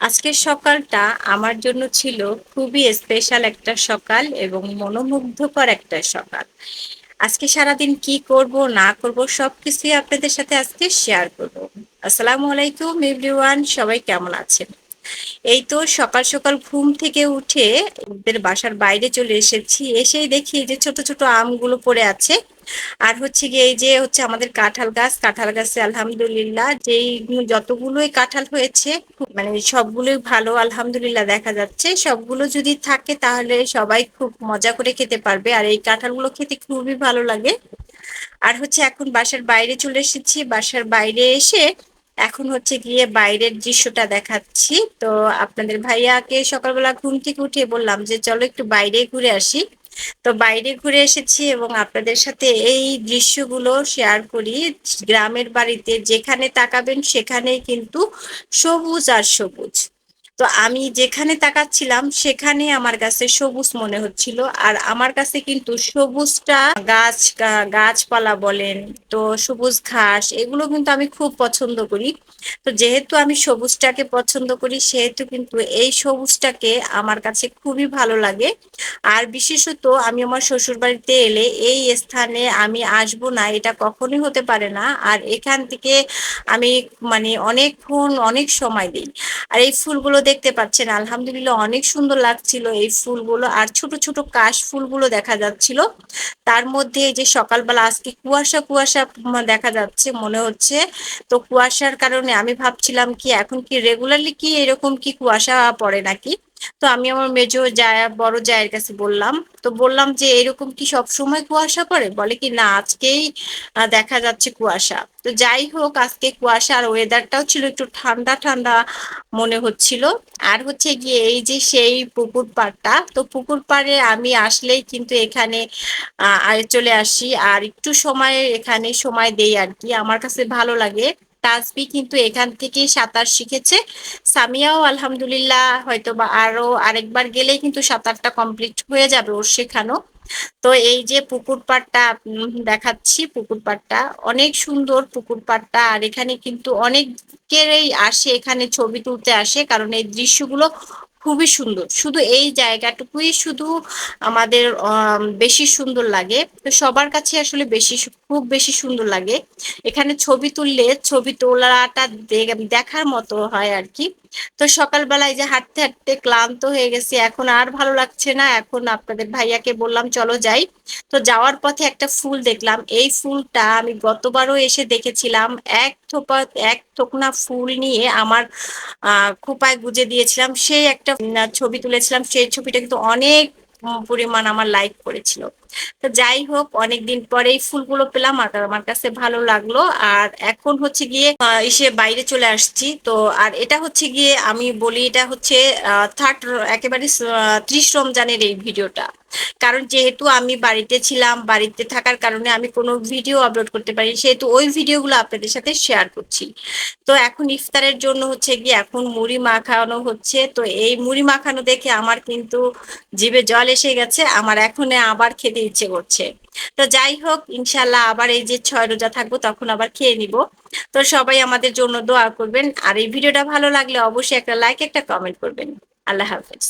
আজকের সকালটা আমার জন্য ছিল খুবই স্পেশাল একটা সকাল এবং মনোমুগ্ধকর একটা সকাল। আজকে সারাদিন কি করব, না করব সব সবকিছুই আপনাদের সাথে আজকে শেয়ার করব। আসসালামু আলাইকুম এভরিওয়ান সবাই কেমন আছেন? এই তো সকাল সকাল ঘুম থেকে উঠে ওদের বাসার বাইরে চলে এসেছি। এসেই দেখি যে ছোট ছোট আমগুলো পড়ে আছে। আর হচ্ছে গিয়ে এই যে হচ্ছে আমাদের কাঁঠাল গাছ, কাঁঠাল গাছে আলহামদুলিল্লাহ যেই যতগুলোই কাঁঠাল হয়েছে মানে সবগুলোই ভালো, আলহামদুলিল্লাহ দেখা যাচ্ছে। সবগুলো যদি থাকে তাহলে সবাই খুব মজা করে খেতে পারবে। আর এই কাঁঠালগুলো খেতে খুবই ভালো লাগে। আর হচ্ছে এখন বাসার বাইরে চলে এসেছি। বাসার বাইরে এসে এখন হচ্ছে গিয়ে বাইরের দৃশ্যটা দেখাচ্ছি। তো আপনাদের ভাইয়াকে সকালবেলা ঘুম থেকে উঠে বললাম যে, চলো একটু বাইরে ঘুরে আসি। তো বাইরে ঘুরে এসেছি এবং আপনাদের সাথে এই দৃশ্যগুলো শেয়ার করি। গ্রামের বাড়িতে যেখানে তাকাবেন সেখানেই কিন্তু সবুজ আর সবুজ। তো আমি যেখানে তাকাচ্ছিলাম, সেখানে আমার কাছে সবুজ মনে হচ্ছিল। আর আমার কাছে কিন্তু সবুজটা গাছ গাছপালা বলেন, তো সবুজ ঘাস, এগুলো কিন্তু আমি খুব পছন্দ করি। তো যেহেতু আমি সবুজটাকে পছন্দ করি, সেহেতু কিন্তু এই সবুজটাকে আমার কাছে খুবই ভালো লাগে। আর বিশেষত আমি আমার শ্বশুর বাড়িতে এলে এই স্থানে আমি আসব না, এটা কখনোই হতে পারে না। আর এখান থেকে আমি মানে অনেকক্ষণ অনেক সময় দিই। আর এই ফুলগুলো দেখতে পাচ্ছেন। আলহামদুলিল্লাহ অনেক সুন্দর লাগছিল এই ফুলগুলো। আর ছোট ছোট কাশ ফুলগুলো দেখা যাচ্ছিল। তার মধ্যে যে সকালবেলা আজকে কুয়াশা কুয়াশা দেখা যাচ্ছে মনে হচ্ছে। তো কুয়াশার কারণে আমি ভাবছিলাম কি এখন কি রেগুলারলি কি এরকম কি কুয়াশা পড়ে নাকি? তো আমি আমার মেজো জায়া, বড় জায়ের কাছে বললাম। তো বললাম যে, এরকম কি সব সময় কুয়াশা পড়ে? বলে কি, না, আজকেই দেখা যাচ্ছে কুয়াশা। তো যাই হোক, আজকে কুয়াশা আর ওয়েদারটাও ছিল একটু ঠান্ডা ঠান্ডা মনে হচ্ছিল। আর হচ্ছে গিয়ে, এই যে সেই পুকুর পাড়টা, তো পুকুর পাড়ে আমি আসলেই কিন্তু এখানে চলে আসি। আর একটু সময়, এখানে সময় দেই আর কি। আমার কাছে ভালো লাগে। তাসবি কিন্তু এখান থেকে সাঁতার শিখেছে। সামিয়াও আলহামদুলিল্লাহ হয়তো বা আরও আরেকবার গেলেই কিন্তু সাঁতারটা কমপ্লিট হয়ে যাবে ওর শেখানো। তো এই যে পুকুর পাড়টা দেখাচ্ছি পুকুর পাড়টা। অনেক সুন্দর পুকুর পাড়টা আর এখানে কিন্তু অনেকেরই আসে, এখানে ছবি তুলতে আসে। কারণ এই দৃশ্যগুলো খুবই সুন্দর। শুধু এই জায়গাটুকুই শুধু আমাদের বেশি সুন্দর লাগে। তো সবার কাছে আসলে বেশি খুব বেশি সুন্দর লাগে। এখানে ছবি তুললে ছবি তোলাটা দেখার মতো হয় আর কি। তো সকালবেলায় যে হাঁটতে হাঁটতে ক্লান্ত হয়ে গেছি, এখন আর ভালো লাগছে না। এখন আপনাদের ভাইয়াকে বললাম, চলো যাই। তো যাওয়ার পথে একটা ফুল দেখলাম। এই ফুলটা আমি গতবারও এসে দেখেছিলাম। এক থোপা, এক থোকনা ফুল নিয়ে আমার, আহ, খোপায় গুজে দিয়েছিলাম। সেই একটা ছবি তুলেছিলাম। সেই ছবিটা কিন্তু অনেক পরিমাণ আমার লাইক করেছিল। তো যাই হোক, অনেকদিন পরে এই ফুলগুলো পেলাম, আর আমার কাছে ভালো লাগল। আর এখন হচ্ছে গিয়ে এসে বাইরে চলে আসছি। তো আর এটা হচ্ছে গিয়ে আমি বলি, এটা হচ্ছে থার্ড একেবারে ত্রিশ রমজানের এই ভিডিওটা। কারণ যেহেতু আমি বাড়িতে ছিলাম, বাড়িতে থাকার কারণে আমি কোনো ভিডিও আপলোড করতে পারি সেহেতু ওই ভিডিওগুলো আপনাদের সাথে শেয়ার করছি। তো এখন ইফতারের জন্য হচ্ছে গিয়ে এখন মুড়ি মাখানো হচ্ছে, তো এই মুড়ি মাখানো দেখে আমার কিন্তু জিভে জল এসে গেছে, আমার এখন আবার খেতে ইচ্ছে করছে। তো যাই হোক ইনশাল্লাহ আবার এই যে ছয় রোজা থাকব, তখন আবার খেয়ে নিব। তো সবাই আমাদের জন্য দোয়া করবেন, আর এই ভিডিওটা ভালো লাগলে অবশ্যই একটা লাইক একটা কমেন্ট করবেন। আল্লাহ হাফেজ।